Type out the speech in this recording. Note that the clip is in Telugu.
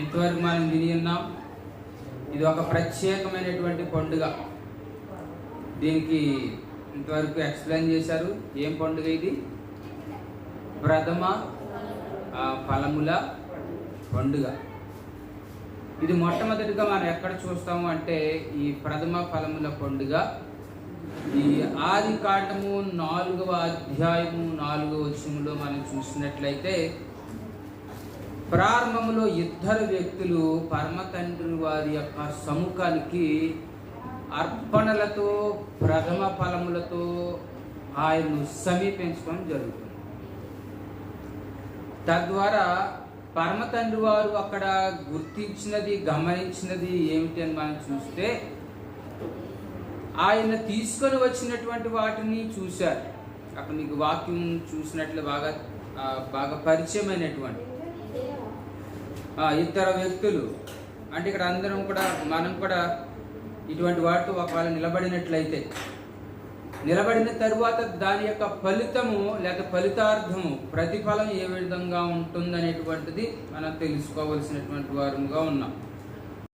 ఇంతవరకు మనం విని ఉన్నాం. ఇది ఒక ప్రత్యేకమైనటువంటి పండుగ. దీనికి ఇంతవరకు ఎక్స్ప్లెయిన్ చేశారు. ఏం పండుగ ఇది? ప్రథమ ఫలముల పండుగ. ఇది మొట్టమొదటిగా మనం ఎక్కడ చూస్తాము అంటే ఈ ప్రథమ ఫలముల పండుగ. ఈ ఆది కాండము నాలుగవ అధ్యాయము నాలుగవ వచనంలో మనం చూసినట్లయితే ప్రారంభంలో ఇద్దరు వ్యక్తులు పరమతండ్రి వారి యొక్క సముఖానికి అర్పణలతో ప్రథమ ఫలములతో ఆయన్ను సమీపించడం జరుగుతుంది. తద్వారా పరమ తండ్రి వారు అక్కడ గుర్తించినది గమనించినది ఏమిటి అని మనం చూస్తే ఆయన తీసుకొని వచ్చినటువంటి వాటిని చూశారు. అక్కడ మీకు వాక్యం చూసినట్లు బాగా బాగా పరిచయమైనటువంటి ఇద్దరు వ్యక్తులు. అంటే ఇక్కడ అందరం కూడా మనం కూడా ఇటువంటి వాటితో ఒకవేళ నిలబడినట్లయితే నిలబడిన తరువాత దాని యొక్క ఫలితము లేక ఫలితార్థము ప్రతిఫలం ఏ విధంగా ఉంటుందనేటువంటిది మనం తెలుసుకోవలసినటువంటి వారుగా ఉన్నాం.